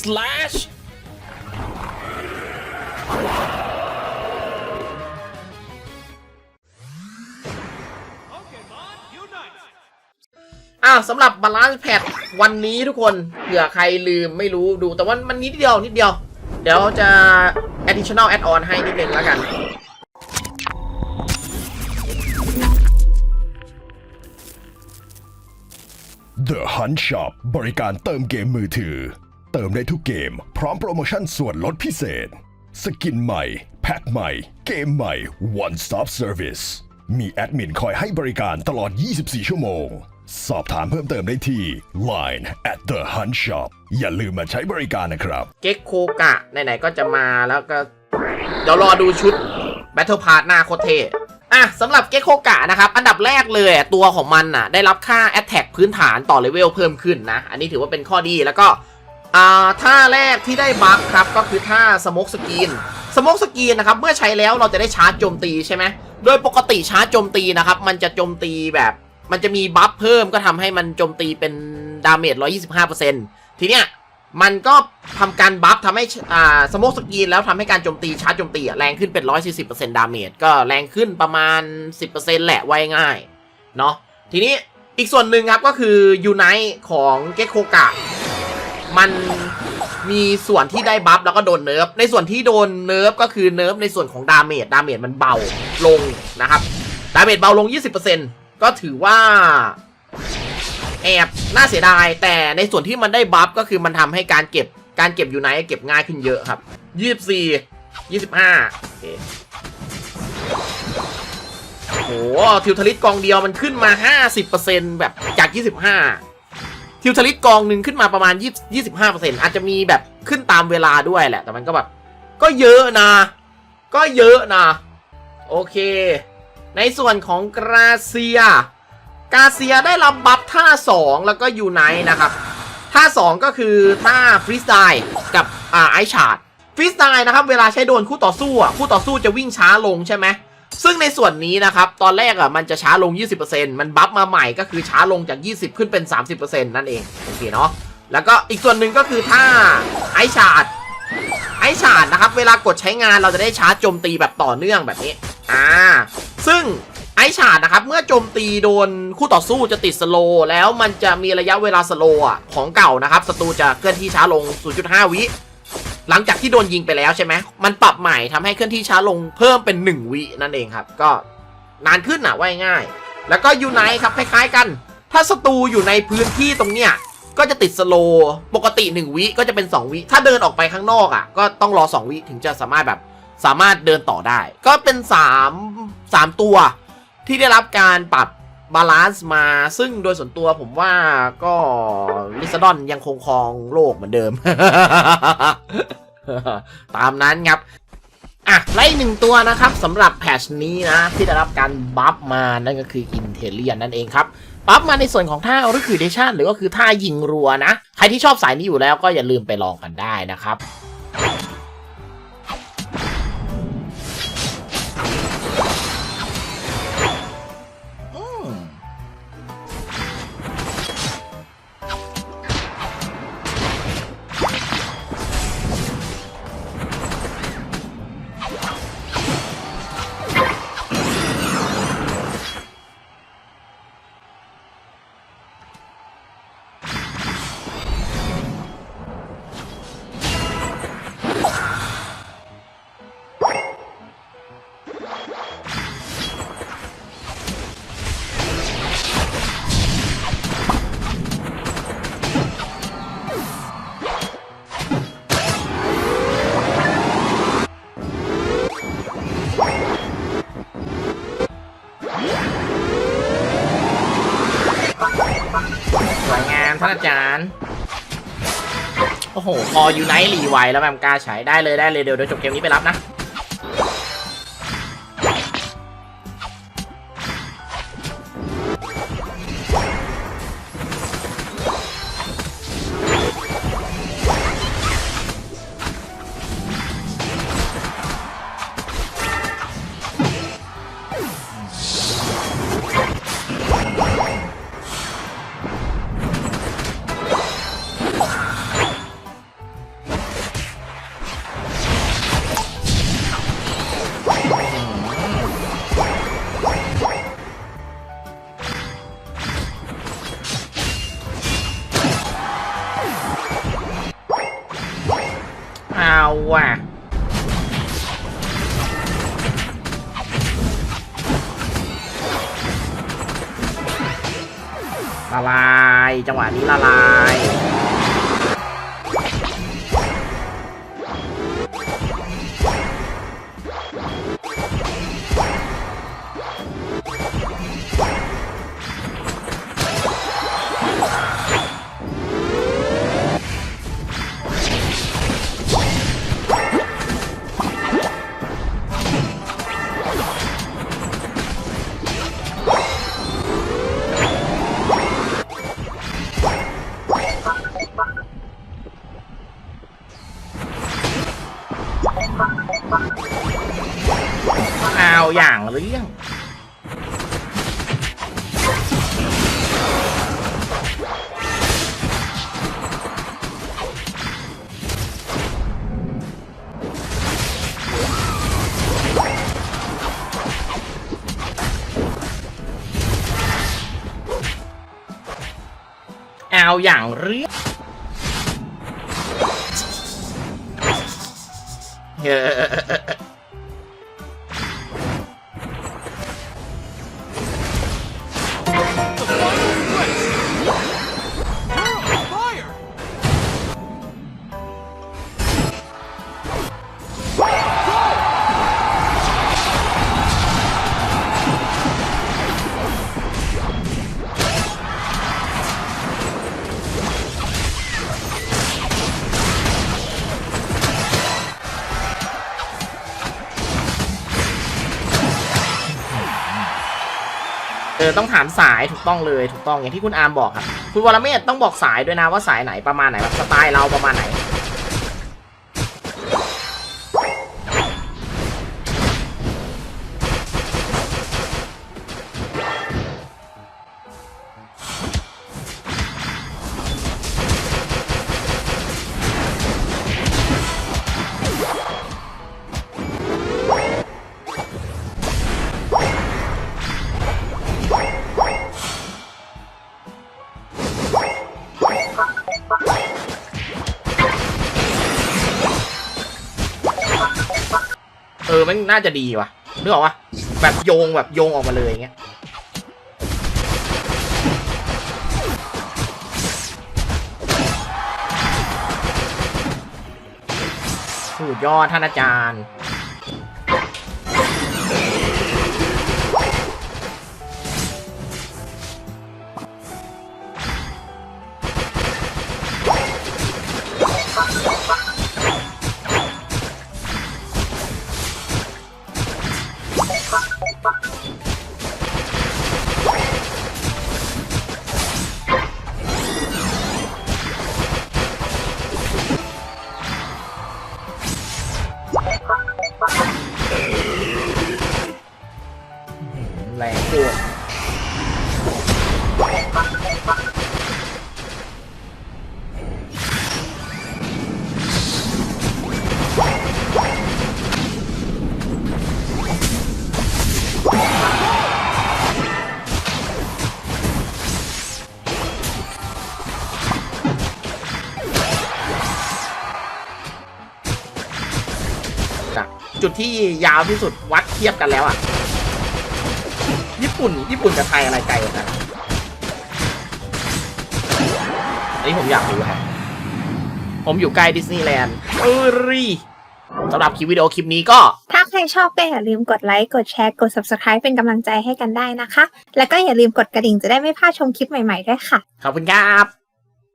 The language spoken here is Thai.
slash อ้าวสำหรับบาลานซ์แพดวันนี้ทุกคนเผื่อใครลืมไม่รู้ดูแต่ว่ามันนิดเดียวนิดเดียว เดี๋ยวจะ additional add on ให้นิดนึงแล้วกัน The Hunt Shop บริการเติมเกมมือถือ เติมได้ทุกเกม พร้อมโปรโมชั่นส่วนลดพิเศษ สกินใหม่ แพ็คใหม่ เกมใหม่ One Stop Service มีแอดมินคอยให้บริการตลอด 24 ชั่วโมง สอบถามเพิ่มเติมได้ที่ Line at the Hunt Shop อย่าลืมมาใช้บริการนะครับ เก็กโคกะไหนๆก็จะมาแล้วก็ เดี๋ยวรอดูชุด Battle Pass หน้าโคตรเทอะสำหรับเก็กโคกะนะครับ อันดับแรกเลยตัวของมันน่ะ ได้รับค่า Attack พื้นฐานต่อเลเวลเพิ่มขึ้นนะ อันนี้ถือว่าเป็นข้อดีแล้วก็ อ่าท่าแรกที่ได้บัฟครับก็คือท่าสโมกสกีนสโมกสกีนนะครับเมื่อใช้แล้วเราจะได้ชาร์จโจมตีใช่ไหมโดยปกติชาร์จโจมตีนะครับมันจะโจมตีแบบมันจะมีบัฟเพิ่มก็ทำให้มันโจมตีเป็นดาเมจ125%ทีเนี้ยมันก็ทำการบัฟทำให้อ่าสโมกสกีนแล้วทำให้การโจมตีชาร์จโจมตีแรงขึ้นเป็น 140%ดาเมจก็แรงขึ้นประมาณ 10%แหละไว้ง่ายเนาะทีนี้อีกส่วนหนึ่งครับก็คือยูไนของเกโคกะ มันมีส่วนที่ได้บัฟแล้วก็โดนเนิร์ฟในส่วนที่โดนเนิร์ฟก็คือเนิร์ฟในส่วนของดาเมจดาเมจมันเบาลงนะครับดาเมจเบาลง 20%ก็ถือว่าแอบน่าเสียดาย แต่ในส่วนที่มันได้บัฟก็คือมันทำให้การเก็บการเก็บอยู่ไหนเก็บง่ายขึ้นเยอะครับ 24 25โอเคโอ้โหทิวทลิตกองเดียวมันขึ้นมา 50%แบบจาก 25 ทิวทลิตกองหนึ่งขึ้นมาประมาณ20 25%อาจจะมีแบบขึ้นตามเวลาด้วยแหละ แต่มันก็แบบ ก็เยอะนะ ก็เยอะนะ โอเค ในส่วนของกราเซีย กาเซียได้รับบัฟท่า2แล้วก็ยูไนท์นะครับ ท่า2ก็คือท่าฟรีสไตล์กับอ่าไอชาร์ดฟรีสไตล์นะครับ เวลาใช้โดนคู่ต่อสู้อะคู่ต่อสู้จะวิ่งช้าลงใช่ไหม ซึ่งในส่วนนี้นะครับ ตอนแรกอะมันจะช้าลง 20%มันบัฟมาใหม่ก็คือช้าลงจาก 20 ขึ้นเป็น 30%นั่นเอง โอเคเนาะแล้วก็อีกส่วนหนึ่งก็คือท่าไอชาร์ดไอชาร์ดนะครับ เวลากดใช้งานเราจะได้ชาร์จโจมตีแบบต่อเนื่องแบบนี้อ่าซึ่งไอชาร์ดนะครับ เมื่อโจมตีโดนคู่ต่อสู้จะติดสโลแล้วมันจะมีระยะเวลาสโลว์อะของเก่านะครับศัตรูจะเคลื่อนที่ช้าลง 0.5 วิ หลังจากที่โดนยิงไปแล้วใช่ไหมมันปรับใหม่ทำให้เคลื่อนที่ช้าลงเพิ่มเป็น 1 วินั่นเองครับ ก็นานขึ้นอะว่าง่าย แล้วก็ยูไนครับคล้ายๆกัน ถ้าศัตรูอยู่ในพื้นที่ตรงเนี้ยก็จะติดสโลปกติ 1 วิก็จะเป็น 2 วิ ถ้าเดินออกไปข้างนอกอะก็ต้องรอ 2 วิถึงจะสามารถแบบสามารถเดินต่อได้ ก็เป็น 3 3 ตัวที่ได้รับการปรับ บาลานซ์มาซึ่งโดยส่วนตัวผมว่าก็ลิซาดอนยังคงครองโลกเหมือนเดิม ตามนั้นครับอะไล่หนึ่งตัวนะครับสำหรับแพชนี้นะ ที่ได้รับการบัฟมานั่นก็คืออินเทเลียนนั่นเองครับบัฟมาในส่วนของท่า r e c r u i t a t i o n หรือก็คือท่ายิงรัวนะ ใครที่ชอบสายนี้อยู่แล้วก็อย่าลืมไปลองกันได้นะครับานอาจารย์ โอ้โห พอยูไนท์รีไวแล้วแมมกล้าใช้ได้เลยได้เลยเดี๋ยวเดี๋ยวจบเกมนี้ไปรับนะ ว่ะละลาย จังหวะนี้ละลาย เอาอย่างเรื่องเฮ้ เออต้องถามสายถูกต้องเลยถูกต้องอย่างที่คุณอาร์มบอกครับ คุณวรเมธต้องบอกสายด้วยนะว่าสายไหนประมาณไหนแบบสไตล์เราประมาณไหน ออมันน่าจะดีว่ะนึกออกปะแบบโยงแบบโยงออกมาเลยอย่างเงี้ยสุดยอดท่านอาจารย์ แรงโคจุดที่ยาวที่สุดวัดเทียบกันแล้วอะ ปุ่น ญี่ปุ่นกับไทยอะไรไกลกว่ากัน อันนี้ผมอยากรู้ครับผมอยู่ใกล้ดิสนีย์แลนด์เออรีสำหรับคลิปวิดีโอคลิปนี้ก็ ถ้าใครชอบก็อย่าลืมกดไลค์ กดแชร์ กด subscribe เป็นกำลังใจให้กันได้นะคะ แล้วก็อย่าลืมกดกระดิ่งจะได้ไม่พลาดชมคลิปใหม่ๆด้วยค่ะ ขอบคุณครับ